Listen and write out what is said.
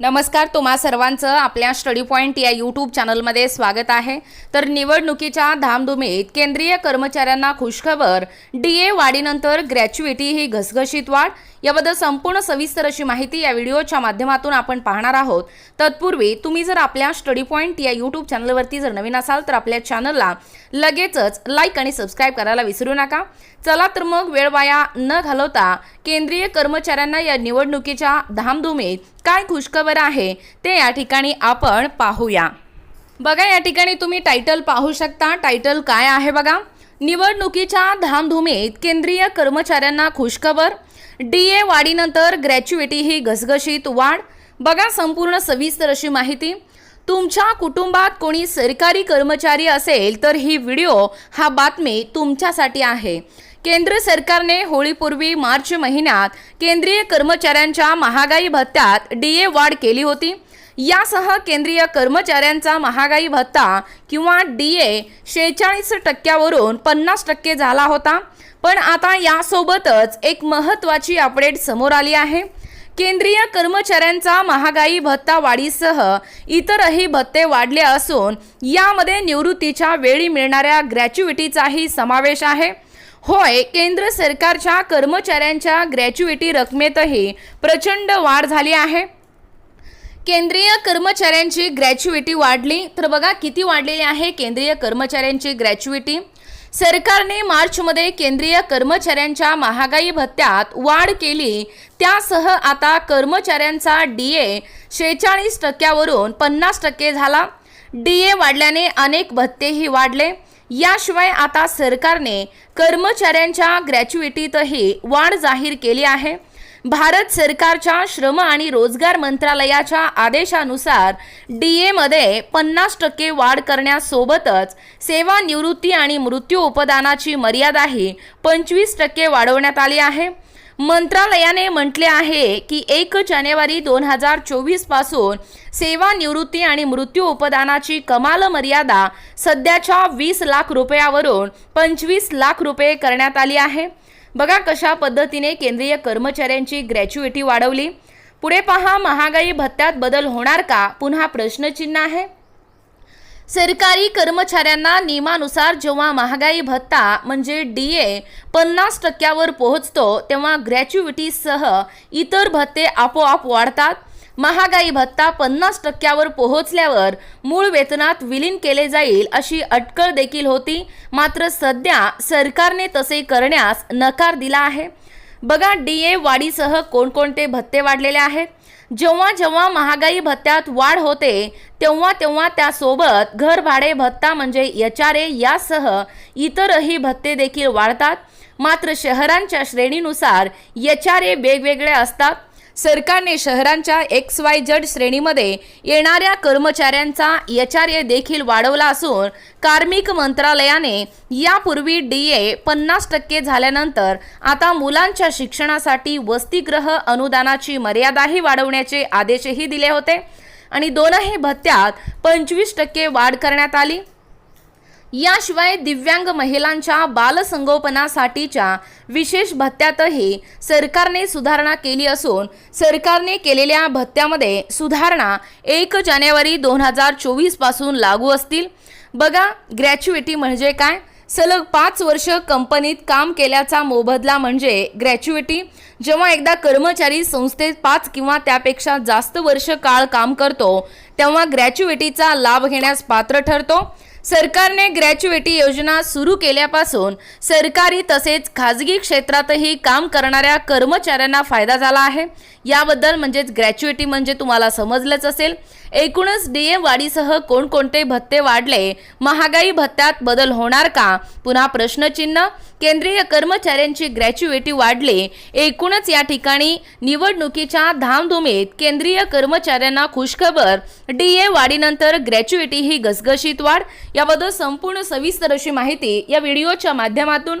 नमस्कार तुम्हा सर्वांचं आपल्या स्टडी पॉईंट या यूट्यूब चॅनलमध्ये स्वागत आहे. तर निवडणुकीच्या धामधुमीत केंद्रीय कर्मचाऱ्यांना खुशखबर डी ए वाढीनंतर ग्रॅच्युएटी ही घसघशीत वाढ. याबद्दल संपूर्ण सविस्तर अशी माहिती या व्हिडिओच्या माध्यमातून आपण पाहणार आहोत. तत्पूर्वी तुम्ही जर आपल्या स्टडी पॉईंट या यूट्यूब चॅनलवरती जर नवीन असाल तर आपल्या चॅनलला लगेचच लाईक आणि सबस्क्राईब करायला विसरू नका. चला तर मग वेळ वाया न घालवता केंद्रीय कर्मचाऱ्यांना या निवडणुकीच्या धामधुमीत काय खुशखबर आहे ते या ठिकाणी आपण पाहूया. बघा या ठिकाणी तुम्ही टायटल पाहू शकता. टायटल काय आहे बघा? निवडणुकीच्या धामधुमीत केंद्रीय कर्मचाऱ्यांना खुशखबर. डी ए वाढीनंतर ग्रॅच्युएटी ही घसघशीत वाढ. बघा संपूर्ण सविस्तर अशी माहिती. तुमच्या कुटुंबात कोणी सरकारी कर्मचारी असेल तर ही व्हिडिओ हा बातमी तुमच्यासाठी आहे. केंद्र सरकारने होळीपूर्वी मार्च महिन्यात केंद्रीय कर्मचाऱ्यांच्या महागाई भत्त्यात डी ए वाढ केली होती. यासह केंद्रीय कर्मचाऱ्यांचा महागाई भत्ता किंवा डी ए शेहेचाळीस टक्क्यावरून पन्नास टक्के झाला होता. पण आता यासोबतच एक महत्त्वाची अपडेट समोर आली आहे. केंद्रीय कर्मचाऱ्यांचा महागाई भत्ता वाढीसह इतरही भत्ते वाढले असून यामध्ये निवृत्तीच्या वेळी मिळणाऱ्या ग्रॅच्युइटीचाही समावेश आहे. होय केंद्र सरकारच्या कर्मचाऱ्यांच्या ग्रॅच्युएटी रकमेतही प्रचंड वाढ झाली आहे. केंद्रीय कर्मचाऱ्यांची ग्रॅच्युएटी वाढली. तर बघा किती वाढलेली आहे केंद्रीय कर्मचाऱ्यांची ग्रॅच्युएटी? सरकारने मार्चमध्ये केंद्रीय कर्मचाऱ्यांच्या महागाई भत्त्यात वाढ केली. त्यासह आता कर्मचाऱ्यांचा डी ए शेहेचाळीस टक्क्यावरून पन्नास टक्के झाला. डी ए वाढल्याने अनेक भत्तेही वाढले. याशिवाय आता सरकारने कर्मचाऱ्यांच्या ग्रॅच्युइटीतही वाढ जाहीर केली आहे. भारत सरकारच्या श्रम आणि रोजगार मंत्रालयाच्या आदेशानुसार डी एमध्ये पन्नास टक्के वाढ करण्यासोबतच सेवानिवृत्ती आणि मृत्यू उपदानाची मर्यादाही पंचवीस टक्के वाढवण्यात आली आहे. मंत्रालयाने म्हटले आहे की एक जानेवारी दोन हजार चोवीसपासून सेवानिवृत्ती आणि मृत्यू उपदानाची कमाल मर्यादा सध्याच्या वीस लाख रुपयावरून पंचवीस लाख रुपये करण्यात आली आहे. बघा कशा पद्धतीने केंद्रीय कर्मचाऱ्यांची ग्रॅच्युएटी वाढवली. पुढे पहा महागाई भत्त्यात बदल होणार का? पुन्हा प्रश्नचिन्ह आहे. सरकारी कर्मचाऱ्यांना नियमानुसार जेव्हा महागाई भत्ता म्हणजे डी ए पन्नास टक्क्यावर पोहोचतो तेव्हा ग्रॅच्युइटीसह इतर भत्ते आपोआप वाढतात. महागाई भत्ता पन्नास टक्क्यावर पोहोचल्यावर मूळ वेतनात विलीन केले जाईल अशी अटकळ देखील होती. मात्र सध्या सरकारने तसे करण्यास नकार दिला आहे. बघा डी ए वाढीसह कोणकोणते भत्ते वाढलेले आहेत? जेव्हा जेव्हा महागाई भत्त्यात वाढ होते तेव्हा तेव्हा त्यासोबत घर भाडे भत्ता म्हणजे एच आर ए यासह इतरही भत्ते देखील वाढतात. मात्र शहरांच्या श्रेणीनुसार एच आर ए वेगवेगळे असतात. सरकारने शहरांच्या एक्स वाय झेड श्रेणीमध्ये येणाऱ्या कर्मचाऱ्यांचा एच आर ए देखील वाढवला असून कार्मिक मंत्रालयाने यापूर्वी डी ए पन्नास टक्के झाल्यानंतर आता मुलांच्या शिक्षणासाठी वसतिग्रह अनुदानाची मर्यादाही वाढवण्याचे आदेशही दिले होते. आणि दोनही भत्त्यात पंचवीस टक्के वाढ करण्यात आली. याशिवाय दिव्यांग महिलांच्या बालसंगोपनासाठीच्या विशेष भत्त्यातही सरकारने सुधारणा केली असून सरकारने केलेल्या भत्त्यामध्ये सुधारणा एक जानेवारी दोन हजार चोवीसपासून लागू असतील. बघा ग्रॅच्युएटी म्हणजे काय? सलग पाच वर्ष कंपनीत काम केल्याचा मोबदला म्हणजे ग्रॅच्युएटी जेव्हा एकदा कर्मचारी संस्थेत पाच किंवा त्यापेक्षा जास्त वर्ष काळ काम करतो तेव्हा ग्रॅच्युएटीचा लाभ घेण्यास पात्र ठरतो. सरकारने ग्रॅच्युएटी योजना सुरू केल्यापासून सरकारी तसेच खाजगी क्षेत्रातही काम करणाऱ्या कर्मचाऱ्यांना फायदा झाला आहे. याबद्दल म्हणजेच ग्रॅच्युएटी म्हणजे तुम्हाला समजलंच असेल. एकूणच डी एम वाढीसह कोणकोणते भत्ते वाढले? महागाई भत्त्यात बदल होणार का? पुन्हा प्रश्नचिन्ह. केंद्रीय कर्मचाऱ्यांची ग्रॅच्युएटी वाढली. एकूणच या ठिकाणी निवडणुकीच्या धामधुमीत केंद्रीय कर्मचाऱ्यांना खुशखबर. डी ए वाढीनंतर ग्रॅच्युएटी ही घसघशीत वाढ. याबद्दल संपूर्ण सविस्तर अशी माहिती या व्हिडिओच्या माध्यमातून